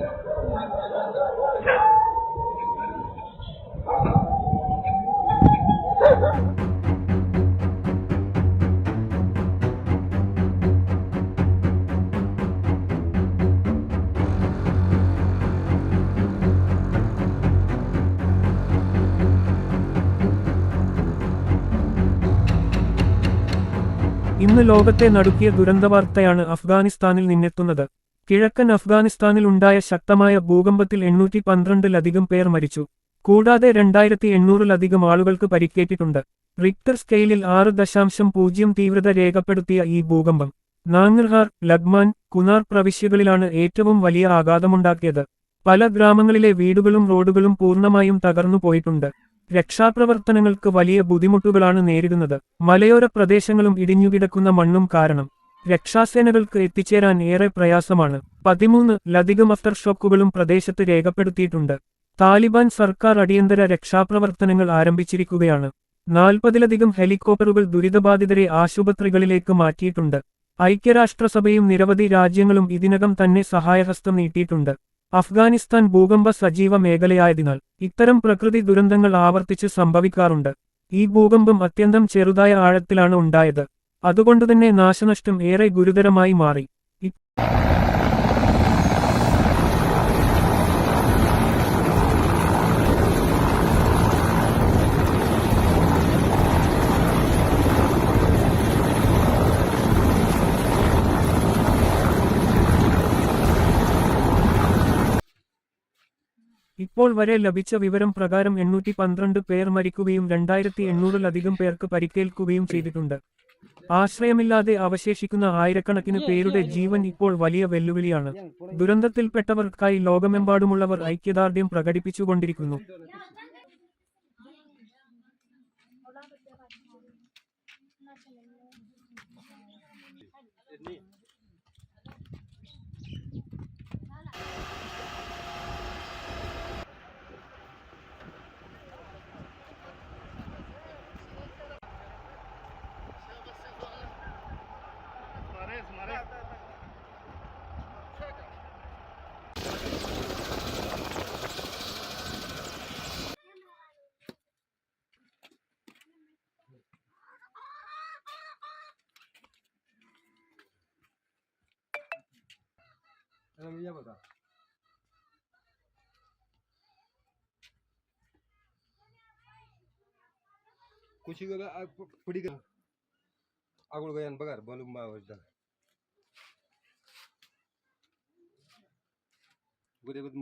ഇന്ന് ലോകത്തെ നടുക്കിയ ദുരന്തവാർത്തയാണ് അഫ്ഗാനിസ്ഥാനിൽ നിന്നെത്തുന്നത്. കിഴക്കൻ അഫ്ഗാനിസ്ഥാനിൽ ഉണ്ടായ ശക്തമായ ഭൂകമ്പത്തിൽ എണ്ണൂറ്റി പന്ത്രണ്ടിലധികം പേർ മരിച്ചു. കൂടാതെ രണ്ടായിരത്തി എണ്ണൂറിലധികം ആളുകൾക്ക് പരിക്കേറ്റിട്ടുണ്ട്. റിക്ടർ സ്കെയിലിൽ ആറ് ദശാംശം പൂജ്യം തീവ്രത രേഖപ്പെടുത്തിയ ഈ ഭൂകമ്പം. നാങ്ങർഹാർ ലഗ്മാൻ കുനാർ പ്രവിശ്യകളിലാണ് ഏറ്റവും വലിയ ആഘാതമുണ്ടാക്കിയത്. പല ഗ്രാമങ്ങളിലെ വീടുകളും റോഡുകളും പൂർണമായും തകർന്നു പോയിട്ടുണ്ട്. രക്ഷാപ്രവർത്തനങ്ങൾക്ക് വലിയ ബുദ്ധിമുട്ടുകളാണ് നേരിടുന്നത്. മലയോര പ്രദേശങ്ങളും ഇടിഞ്ഞുകിടക്കുന്ന മണ്ണും കാരണം. രക്ഷാസേനകൾക്ക് എത്തിച്ചേരാൻ ഏറെ പ്രയാസമാണ്. പതിമൂന്ന് ലധികം അഫ്റ്റർ ഷോക്കുകളും പ്രദേശത്ത് രേഖപ്പെടുത്തിയിട്ടുണ്ട്. താലിബാൻ സർക്കാർ അടിയന്തര രക്ഷാപ്രവർത്തനങ്ങൾ ആരംഭിച്ചിരിക്കുകയാണ്. നാൽപ്പതിലധികം ഹെലികോപ്റ്ററുകൾ ദുരിതബാധിതരെ ആശുപത്രികളിലേക്ക് മാറ്റിയിട്ടുണ്ട്. ഐക്യരാഷ്ട്രസഭയും നിരവധി രാജ്യങ്ങളും ഇതിനകം തന്നെ സഹായഹസ്തം നീട്ടിയിട്ടുണ്ട്. അഫ്ഗാനിസ്ഥാൻ ഭൂകമ്പ സജീവ മേഖലയായതിനാൽ ഇത്തരം പ്രകൃതി ദുരന്തങ്ങൾ ആവർത്തിച്ച് സംഭവിക്കാറുണ്ട്. ഈ ഭൂകമ്പം അത്യന്തം ചെറുതായ ആഴത്തിലാണ് ഉണ്ടായത്. അതുകൊണ്ടുതന്നെ നാശനഷ്ടം ഏറെ ഗുരുതരമായി മാറി. ഇപ്പോൾ വരെ ലഭിച്ച വിവരം പ്രകാരം എണ്ണൂറ്റി പന്ത്രണ്ട് പേർ മരിക്കുകയും രണ്ടായിരത്തി എണ്ണൂറിലധികം പേർക്ക് പരിക്കേൽക്കുകയും ചെയ്തിട്ടുണ്ട്. ആശ്രയമില്ലാതെ അവശേഷിക്കുന്ന ആയിരക്കണക്കിന് പേരുടെ ജീവൻ ഇപ്പോൾ വലിയ വെല്ലുവിളിയാണ്. ദുരന്തത്തിൽപ്പെട്ടവർക്കായി ലോകമെമ്പാടുമുള്ളവർ ഐക്യദാർഢ്യം പ്രകടിപ്പിച്ചുകൊണ്ടിരിക്കുന്നു. ये बता कुछ गेला पडी गेला। आगळ गयान बघा बलूम मावजदा। with with